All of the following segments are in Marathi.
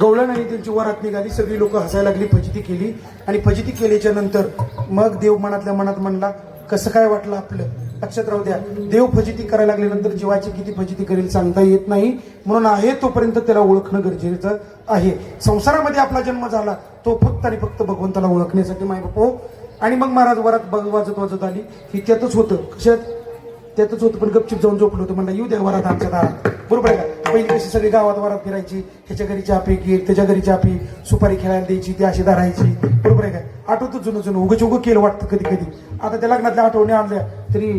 गवळण आणि त्यांची वरात निघाली सगळी लोक हसायला लागली फजिती केली. आणि फजिती केल्याच्यानंतर मग देव मनातल्या मनात म्हणला कसं काय वाटलं आपलं? लक्षात राहू द्या. देव फजिती करायला लागल्यानंतर जीवाची किती फजिती करेल सांगता येत नाही. म्हणून आहे तोपर्यंत त्याला ओळखणं गरजेचं आहे. संसारामध्ये आपला जन्म झाला तो फक्त आणि फक्त भगवंताला ओळखण्यासाठी माय बापो. आणि मग महाराज वरात बघ वाजत वाजत आली. की त्यातच होतं. कशात? त्यातच होतं पण गपचिप जाऊन झोपलं होतं. म्हणलं येऊ द्या वरात आमच्या दारात. बरोबर आहे का? पहिली कशी सगळी गावात वरात फिरायची ह्याच्या घरी चहा पी त्याच्या घरी चहा पी सुपारी खेळायला द्यायची ती अशी धरायची. बरोबर आहे काय आठवतं जुनं जुनं उगच उगं केलं वाटतं कधी कधी. आता त्या लग्नातल्या आठवणी आणल्या तरी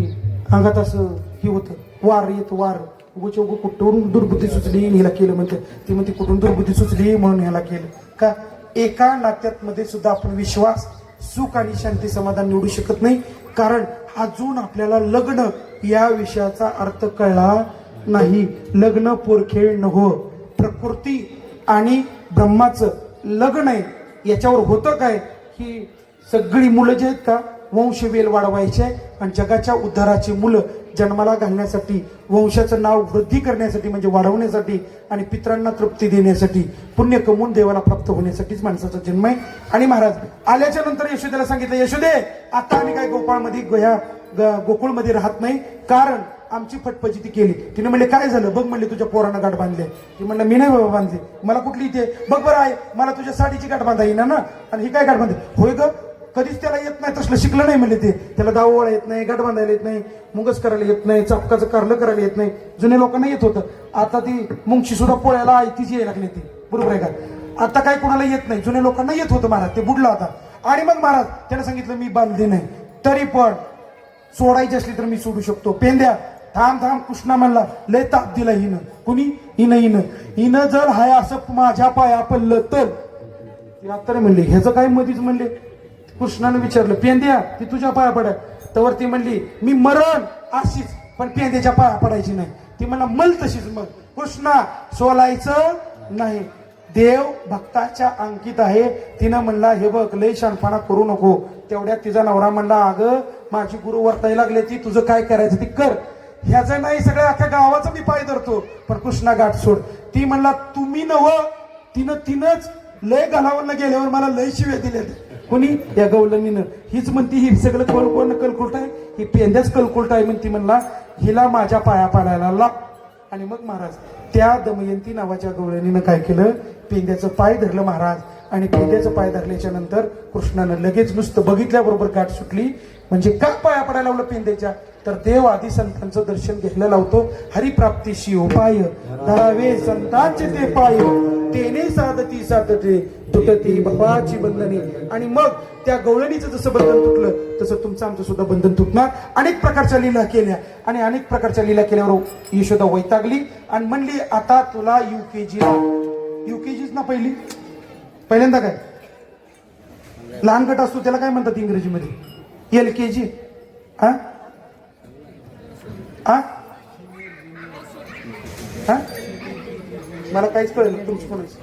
अंगात असं हे होतं वार येत वार. उगच उगं कुठून दुर्बुद्धी सुचली ह्याला केलं म्हणते. ती म्हणते कुठून दुर्बुद्धी सुचली म्हणून ह्याला केलं. का? एका नात्यातमध्ये सुद्धा आपण विश्वास सुख आणि शांती समाधान निवडू शकत नाही. कारण अजून आपल्याला लग्न या विषयाचा अर्थ कळला नाही लग्न पोरखेळ नव्ह प्रकृती आणि ब्रह्माचं लग्न आहे. याच्यावर होतं काय? की सगळी मुलं जे आहेत का वंशवेल वाढवायचे आणि जगाच्या उद्धाराची मुलं जन्माला घालण्यासाठी वंशाचं नाव वृद्धी करण्यासाठी म्हणजे वाढवण्यासाठी आणि पित्रांना तृप्ती देण्यासाठी पुण्य कमवून देवाला प्राप्त होण्यासाठीच माणसाचा जन्म आहे. आणि महाराज आल्याच्यानंतर यशोदेला सांगितलं यशोदे आता आम्ही काय गोपाळमध्ये गोया ग- गोकुळमध्ये राहत नाही. कारण आमची फटफजी ती केली. तिने म्हणले काय झालं? बघ म्हणले तुझ्या पोरानं गाठ बांधले. ती म्हणलं मी नाही बाबा बांधली. मला कुठली इथे? बघ बरं आहे मला तुझ्या साडीची गाठ बांधा येईना ना? आणि ही काय गाठ बांधली? होय ग कधीच त्याला येत नाही तसलं शिकलं नाही म्हणले ते. त्याला दावोळा येत नाही गाठ बांधायला येत नाही मुंगस करायला येत नाही चापकाचं कारलं करायला येत नाही. जुन्या लोकांना येत होतं. आता ती मुंगशी सुद्धा पोळ्याला आयतीच यायला लागली ती. बरोबर आहे का? आता काय कोणाला येत नाही. जुन्या लोकांना येत होतं महाराज. ते बुडला होता आणि मग महाराज त्याने सांगितलं मी बांधली नाही. तरी पण सोडायची असली तर मी सोडू शकतो. पेंद्या थांब थांब कृष्णा म्हणला लय ताप दिला हिनं. कुणी? हिनं हिनं. हिनं जर हाय असं माझ्या पाया पडलं तर? ती म्हणले ह्याचं काय मधीच म्हणले? कृष्णानं विचारलं पेंद्या ती तुझ्या पाया पडाय तर ती म्हणली मी मरण अशीच पण पेंद्याच्या पाया पडायची नाही. ती म्हणला मल तशीच मग कृष्णा सोलायचं नाही. देव भक्ताच्या अंकित आहे. तिनं म्हणला हे बघ लय शानपणा करू नको. तेवढ्यात तिचा नवरा म्हणला अगं माझी गुरु वर्तायला लागले ती तुझं काय करायचं ती कर. ह्याचं नाही सगळ्या अख्ख्या गावाचं मी पाय धरतो. पण कृष्णा गाठ सोड. ती म्हणला तुम्ही नव. तिनं तिनंच लय घालावरनं गेल्यावर मला लय शिव्या दिल्या कोणी? या गवलनीनं हीच म्हणती ही सगळं कोण कोण कलकुलट आहे? ही पेंद्याच कलकुलट आहे म्हणती म्हणला. हिला माझ्या पाया पाडायला लाग आणि मग महाराज त्या दमयंती नावाच्या गवळणीनं काय केलं? पेंद्याचं पाय धरलं महाराज. आणि पेंद्याचं पाय धरल्याच्या नंतर कृष्णानं लगेच नुसतं बघितल्याबरोबर गाठ सुटली. म्हणजे का पाया पडायला लावलं पेंद्याच्या? तर देव आदी संतांचं दर्शन घ्यायला लावतो. हरिप्राप्तीशी उपाय. धरावे संतांचे ते पाय. तेने साधती साधते. तुटती बाबाची बंधने. आणि मग त्या गवळणीचं जसं बंधन तुटलं तसं तुमचं आमचं सुद्धा बंधन तुटणार. अनेक प्रकारच्या लीला केल्या. आणि अनेक प्रकारच्या लीला केल्यावर यशोदा वैतागली आणि म्हणली आता तुला युकेजीला युकेजीच ना पहिली? पहिल्यांदा काय? लहान गट असतो त्याला काय म्हणतात इंग्रजीमध्ये? L K G. हा हा? हा? मला काहीच कळलं नाही तुमचं कोणाचं?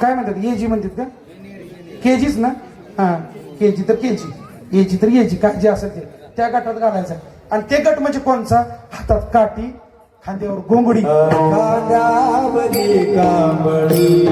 काय म्हणतात? ए जी म्हणतात का? के जीच ना? हा के जी तर के जी ए जी तर ए जी काय जे असेल ते. त्या गटात घालायचं. आणि ते गट म्हणजे कोणचा? हातात काठी खांद्यावर गोंगडी. कांदावरी कांबळी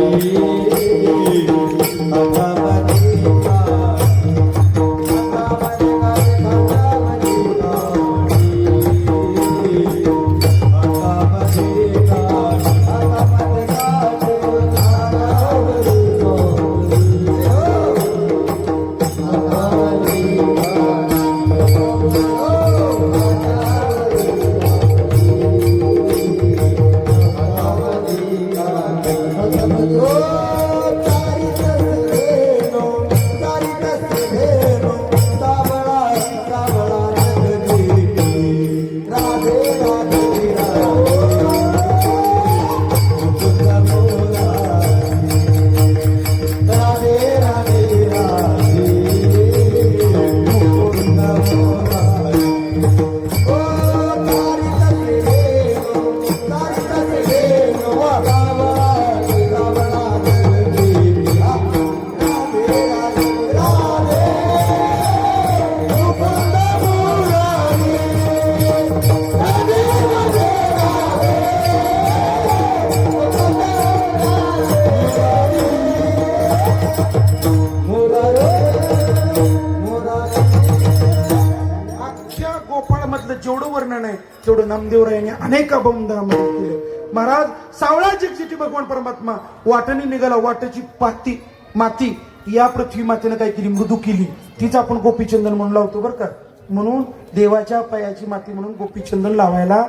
तेवढं तेवढं नामदेवरायाने अनेक अभंगामध्ये केलं. महाराज सावळा जगजिटी भगवान परमात्मा वाटणी निघाला वाटेची पाती माती या पृथ्वी मातेनं काय केली? मृदू केली. तीच आपण गोपीचंदन म्हणून लावतो बरं का. म्हणून देवाच्या पायाची माती म्हणून गोपीचंदन लावायला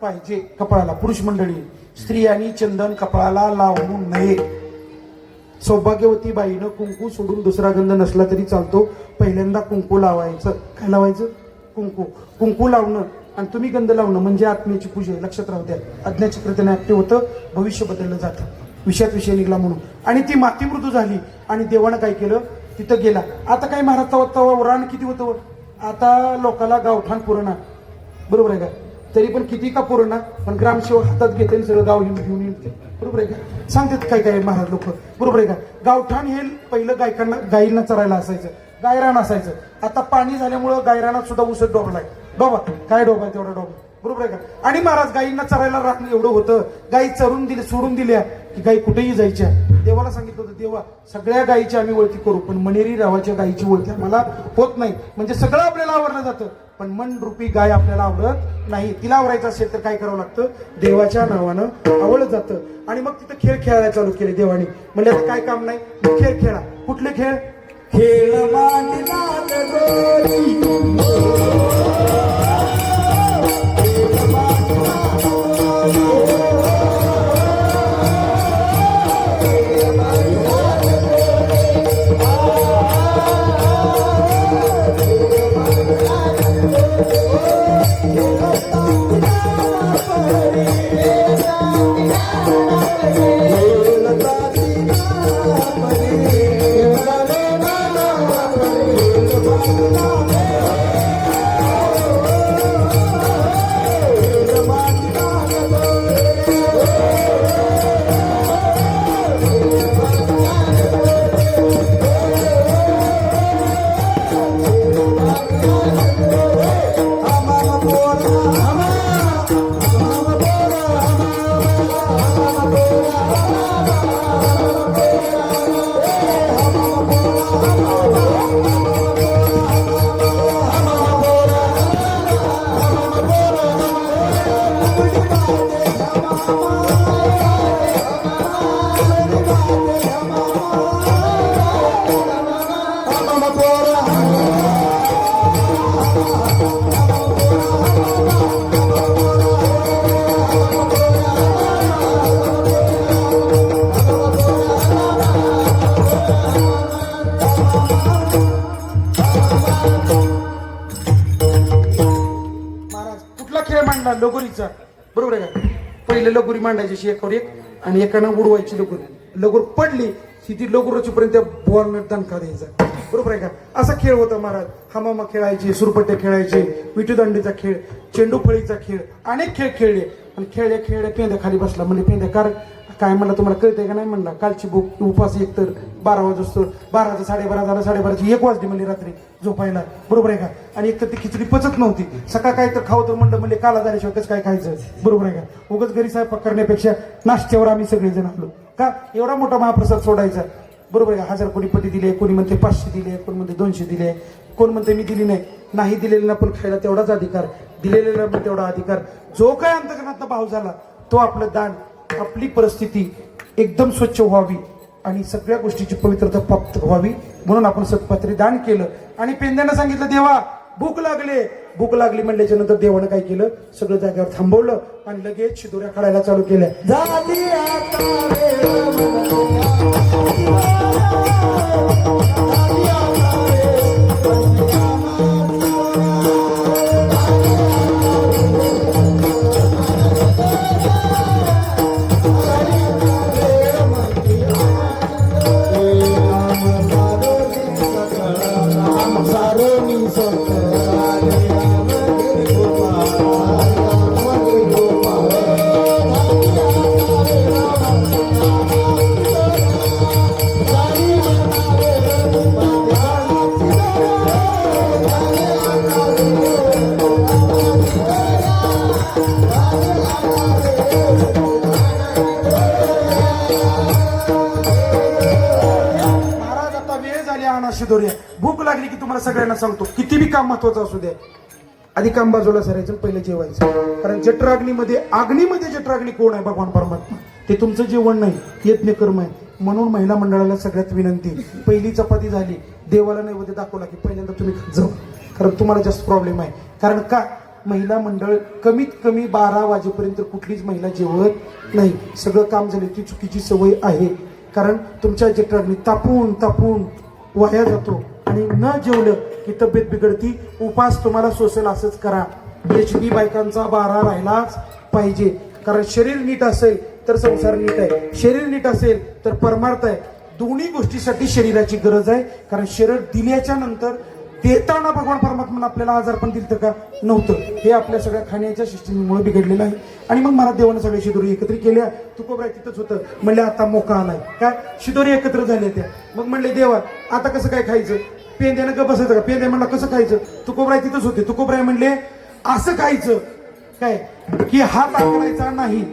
पाहिजे कपाळाला. पुरुष मंडळी स्त्रियांनी चंदन कपाळाला लावू नये. सौभाग्यवती बाईनं कुंकू सोडून दुसरा गंध नसला तरी चालतो. पहिल्यांदा कुंकू लावायचं. काय लावायचं? कुंकू. कुंकू लावणं. आणि तुम्ही गंध लावणं म्हणजे आत्म्याची पूजा आहे. लक्षात राहू द्या. अज्ञाची कृतीने ऍक्टिव्ह होतं भविष्य बदललं जातं. विषयात विषय निघला म्हणून. आणि ती माती मृदू झाली आणि देवानं काय केलं? तिथं गेला. आता काय महाराजचा तवा रान किती होतं आता लोकाला गावठाण पुरणा बरोबर आहे का? तरी पण किती का पुरणा पण ग्रामसेवक हातात घेते आणि सगळं गाव घेऊन घेऊन येते. बरोबर आहे का? सांगतात काय काय महाराज लोक? बरोबर आहे का? गावठाण हे पहिलं गायकांना गाईंना चरायला असायचं. गायरान असायचं. आता पाणी झाल्यामुळं गायरानात सुद्धा उसत डोबलाय. बाबा काय डोबा तेवढा डोबा? बरोबर आहे का? आणि महाराज गायींना चरायला राखणं एवढं होतं. गायी चरून दिले सोडून दिल्या की गायी कुठेही जायच्या. देवाला सांगितलं होतं देवा सगळ्या गायीची आम्ही वळती करू पण मनेरी रावाच्या गायीची ओळखी आम्हाला होत नाही. म्हणजे सगळं आपल्याला आवडलं जातं पण मन रूपी गाय आपल्याला आवडत नाही. तिला आवडायचं असेल तर काय करावं लागतं? देवाच्या नावानं आवडलं जातं. आणि मग तिथं खेळ खेळायला चालू केले देवाने. म्हणजे आता काय काम नाही? खेळ खेळा. कुठले खेळ? खेळ महाराज मांडला लगोरीचा. बरोबर आहे का? पहिले लगोरी मांडायची अशी एकावर एक आणि एकानं उडवायची लगोरी. लगोर पडली की ती लगोराची पर्यंत त्या बॉलनं दणका द्यायचा. बरोबर आहे का? असा खेळ होता महाराज. हमामा खेळायचे सुरपट्ट्या खेळायचे विटूदांडीचा खेळ चेंडू फळीचा खेळ अनेक खेळ खेळले. आणि खेळले खेळले पेंद्या खाली बसला. म्हणजे पेंद्या कारण काय म्हणलं तुम्हाला कळतंय का नाही म्हणला? कालची बुक उपास एक तर बारा वाजतो बाराचं साडेबारा झालं साडेबाराची एक वाजली म्हणली रात्री झोपायला. बरोबर आहे का? आणि एक तर ती खिचडी पचत नव्हती. सकाळ काय तर खावं तर म्हणलं म्हणजे काला झाल्याशिवाय कसं काय खायचं? बरोबर आहे का? उगाच घरी स्वयंपाक करण्यापेक्षा नाश्त्यावर आम्ही सगळेजण आलो. का? एवढा मोठा महाप्रसाद सोडायचा. बरोबर आहे का? हजार कोणी पटी दिले कोणी म्हणते पाचशे दिले कोण म्हणते दोनशे दिले कोण म्हणते मी दिली नाही. नाही दिलेल्या पण खायला तेवढाच अधिकार. दिलेल्या पण तेवढा अधिकार. जो काय अंतकरणातला भाव झाला तो आपलं दान आपली परिस्थिती एकदम स्वच्छ व्हावी आणि सगळ्या गोष्टीची पवित्रता प्राप्त व्हावी म्हणून आपण सत्पात्री दान केलं. आणि पेंद्यानं सांगितलं देवा भूक लागले. भूक लागली म्हणल्याच्या नंतर देवानं काय केलं? सगळं जागेवर थांबवलं आणि लगेच शिदोऱ्या काढायला चालू केल्या. सांगतो किती बी काम महत्वाचं असू द्या आधी काम बाजूला सरायचं पहिलं जेवायचं. कारण जठराग्नीमध्ये अग्नीमध्ये जठराग्नी कोण आहे भगवान परमात्मा? ते तुमचं जेवण नाही यज्ञ कर्म आहे. म्हणून महिला मंडळाला सगळ्यात विनंती पहिली चपाती झाली देवाला नैवेद्य दाखवला की पहिल्यांदा तुम्ही जाऊ कारण तुम्हाला जास्त प्रॉब्लेम आहे. कारण का? महिला मंडळ कमीत कमी बारा वाजेपर्यंत कुठलीच महिला जेवत नाही. सगळं काम झालं ती चुकीची सवय आहे. कारण तुमच्या जठराग्नी तापून तापून वाया जातो. आणि न जेवलं की तब्येत बिघडती उपास तुम्हाला सोसेल असंच करा. एच डी बायकांचा बारा राहिलाच पाहिजे. कारण शरीर नीट असेल तर संसार नीट आहे. शरीर नीट असेल तर परमार्थ आहे. दोन्ही गोष्टीसाठी शरीराची गरज आहे. कारण शरीर दिल्याच्या नंतर देताना भगवान परमात्मा आपल्याला आजार पण दिलं का? नव्हतं. हे आपल्या सगळ्या खाण्याच्या सिस्टीममुळे बिघडलेलं आहे. आणि मग मला देवानं सगळे शिदोरी एकत्र केल्या. तुकोबराय तिथंच होतं. म्हणले आता मोका आलाय. काय? शिदोरी एकत्र झाल्या त्या. मग म्हणले देवा आता कसं काय खायचं? पेंद्यानं का बसायचं का? पेंद्या म्हणला कसं खायचं? तुकोबराय तिथंच होते. तुकोबराय म्हणले असं खायचं. काय? की हात आखडायचा नाही.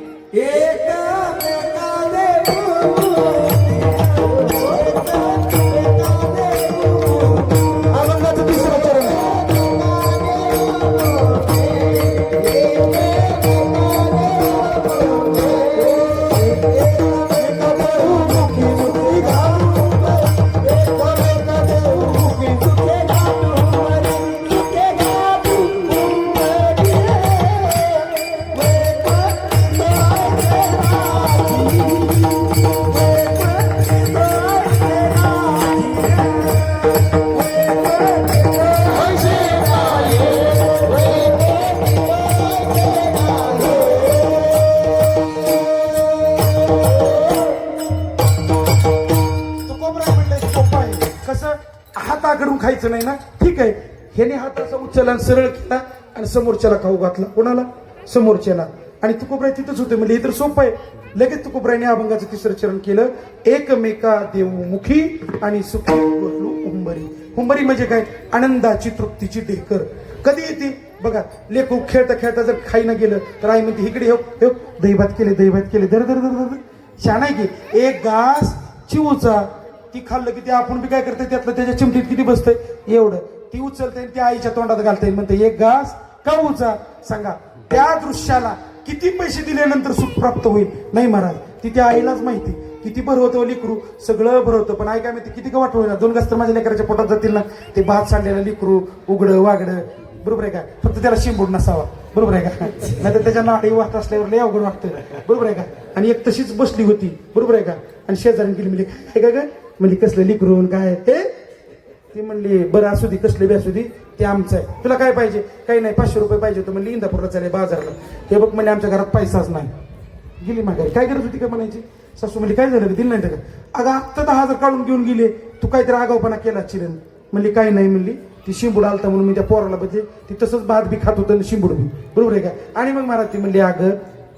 हात उचलला सरळ केला आणि समोरच्याला खाऊ घातला. कोणाला? समोरच्याला. आणि तुकोबराय तिथंच होते. म्हणजे हे तर सोपं आहे. लगेच तुकोबरायने अभंगाचं तिसरं चरण केलं. एकमेका देवमुखी आणि सुखी हुंबरी हुंबरी म्हणजे काय? आनंदाची तृप्तीची ढेकर कधी येते? बघा लेखू खेळता खेळता जर खाई न गेलं तर आई म्हणते इकडे हो हो दहीभात केले दहीभात केले. दर दर दर दर छान आहे की. एक घास चिवचा. ती खाल्लं की ते आपण बी काय करते त्यातलं त्याच्या चिमटीत किती बसतंय? एवढं. ती उचलते आणि त्या आईच्या तोंडात घालते म्हणते एक घास का उचा सांगा त्या दृश्याला किती पैसे दिल्यानंतर सुख प्राप्त होईल? नाही महाराज ती त्या आईलाच माहिती. किती बरं होतं हो लिकरू? सगळं बरं होतं पण आई काय माहिती किती का वाट होईल दोन गस्तर माझ्या लेकराच्या पोटात जातील ना? ते भात सांडलेलं लिकरू उघडं वागडं. बरोबर आहे का? फक्त त्याला शिंबूड नसावा. बरोबर आहे का? नाही त्याच्या नाडी वाहत असल्यावर लय अवघड वाटतं. बरोबर आहे का? आणि एक तशीच बसली होती. बरोबर आहे का? आणि शेजारी गेली म्हणजे काय का ग? म्हणजे कसलं लिकरून काय हे ती म्हणली बरं असू दे कसले बी असू दे ते आमचं आहे. तुला काय पाहिजे? काही नाही पाचशे रुपये पाहिजे होतं. म्हणली इंदापूरला चालेल बाजारला. हे बघ म्हणजे आमच्या घरात पैसाच नाही. गेली माघारी. काय गरज होती का? म्हणायची. सासू म्हणली काय झालं दिलं नाही का? अगं आत्ता दहा हजार काढून घेऊन गेले. तू काहीतरी आगावपणा केला चिरण म्हणली काय नाही म्हणली. ती शिंबूड आलता म्हणून मी त्या पोराला बघते ती तसंच भात बी खात होतं आणि शिंबूड बी. बरोबर आहे का? आणि मग महाराज ती म्हणली अगं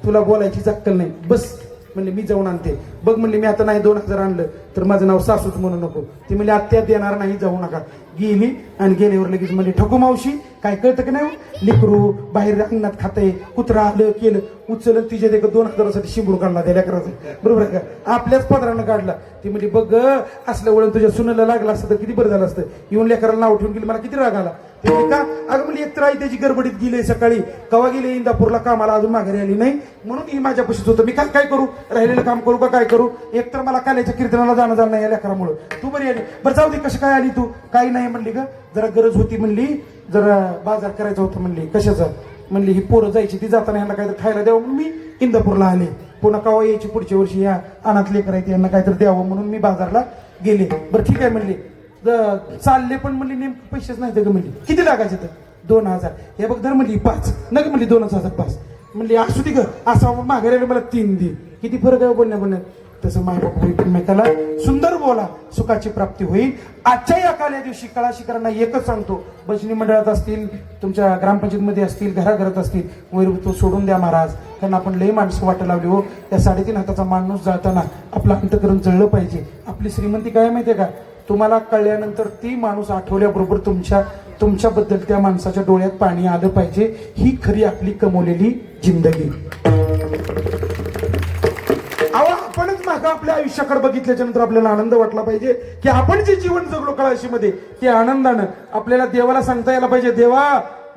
तुला बोलायची चक्कल नाही. बस. म्हणले मी जाऊन आणते. बघ म्हणले मी आता नाही दोन हजार आणलं. तर माझं नाव सासूच म्हणू नको. ती म्हणले आत्या देणार नाही जाऊ नका. गेली आणि गेल्यावर लगेच म्हणली ठकू मावशी काय कळतं की नाही हो? लेकरू बाहेर अंगणात खाते कुत्रा आलं केलं उचल तिच्या देखत दोन हजारासाठी शिंबूड काढला त्या लेकराचं. बरोबर का? आपल्याच पदरानं काढला. ती म्हणजे बघ असलं वळण तुझ्या सुनेला लागलं असतं तर किती बरं झालं असतं. येऊन लेकराला नाव ठेवून गेली मला किती राग आला. ते का? अगं म्हणजे एकतर आई त्याची गडबडीत गेले सकाळी. कवा गेले इंदापूरला? कामाला अजून माघारी आली नाही. म्हणून ही माझ्यापाशीच होतं. मी काय काय करू? राहिलेलं काम करू का काय करू? एक तर मला काल्याच्या कीर्तनाला जाणं झालं नाही या लेकरामुळं. तू बरी आली. बरं जाऊ दे कशी काय आली तू? काही नाही. नाही म्हणली ग. जरा गरज होती म्हणली. जरा बाजार करायचा होता म्हणली. कशाचा? म्हणली ही पोरं जायची ती जाताना यांना काहीतरी खायला द्यावं म्हणून मी इंदापूरला आले. पुन्हा कावा यायची पुढच्या वर्षी या अनाथ लेकर यांना काहीतरी द्यावं म्हणून मी बाजारला गेले. बरं ठीक आहे म्हणली. चालले पण म्हणली नेमके पैसेच नाही तर म्हणली. किती लागायचे तर? दोन हजार. हे बघ धर म्हणली पाच. नग म्हणली दोनच हजार पाच. म्हणली असू दे ग असं माघारी मला तीन दे. किती फरक आहे हो, बोलण्या बोलण्यात तसं माय बाप एकमेकाला सुंदर बोला सुखाची प्राप्ती होईल. आजच्या या काल्या दिवशी कळा शिकरांना एकच सांगतो भजनी मंडळात असतील तुमच्या ग्रामपंचायतमध्ये असतील घराघरात असतील वैरवतो सोडून द्या महाराज त्यांना आपण लई माणसं वाटा लावली हो. त्या साडेतीन हाताचा माणूस जाळताना आपलं अंतकरण जळलं पाहिजे. आपली श्रीमंती काय माहितीये का? तुम्हाला कळल्यानंतर ती माणूस आठवल्याबरोबर तुमच्या तुमच्याबद्दल त्या माणसाच्या डोळ्यात पाणी आलं पाहिजे. ही खरी आपली कमवलेली जिंदगी. मार्ग आपल्या आयुष्याकडे बघितल्याच्या नंतर आपल्याला आनंद वाटला पाहिजे की आपण जे जीवन जगलो कळाशीमध्ये ते आनंदानं आपल्याला देवाला सांगता यायला पाहिजे देवा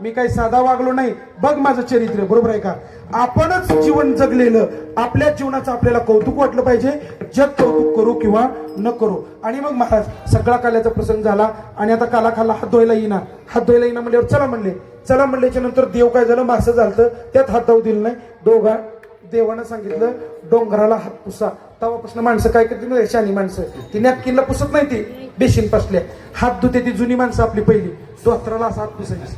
मी काही साधा वागलो नाही. बघ माझं चरित्र बरोबर आहे का? आपणच जीवन जगलेलं आपल्या जीवनाचं आपल्याला कौतुक वाटलं पाहिजे. जग कौतुक करू किंवा न करू. आणि मग महाराज सगळा काल्याचा प्रसंग झाला आणि आता काला खाला हात धुवायला येईना. हात धुवायला येईना म्हणल्यावर चला म्हणले. चला म्हणल्याच्या नंतर देव काय झालं? मासं झालं त्यात हात धावू दिलं नाही. दोघा देवानं सांगितलं डोंगराला हात पुसा. तेव्हापासून माणसं काय करते ना शानी माणसं. ती नॅपकिनला पुसत नाही ती. बेशीन पसल्या. हात धुते ती जुनी माणसं आपली पहिली. धोत्राला असा हात पुसायची.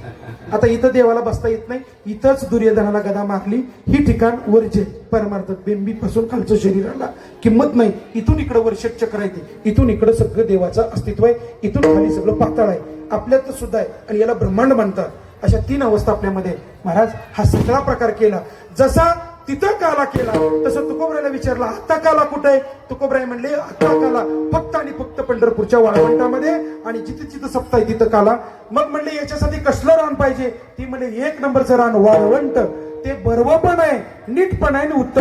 आता इथं देवाला बसता येत नाही. इथंच दुर्योधनाला गदा मारली. ही ठिकाण वर्जे परमार्थ बेंबी पासून खालचं शरीराला किंमत नाही. इथून इकडं वर्षक चक्र आहे ते. इथून इकडं सगळं देवाचं अस्तित्व आहे. इथून खाली सगळं पाताळ आहे. आपल्यात सुद्धा आहे. आणि याला ब्रह्मांड म्हणतात. अशा तीन अवस्था आपल्यामध्ये महाराज हा सगळा प्रकार केला. जसा तिथं काला केला. तसं तुकोबरायला विचारला आता काला कुठे आहे? तुकोबराय म्हणले आता काला फक्त आणि फक्त पंढरपूरच्या वाळवंटामध्ये आणि जिथे जिथं सप्ता आहे तिथं काला. मग म्हणले याच्यासाठी कसलं रान पाहिजे? ती म्हणले एक नंबरचं रान वाळवंट. ते बर्व पण आहे नीट पण आहे आणि उत्तम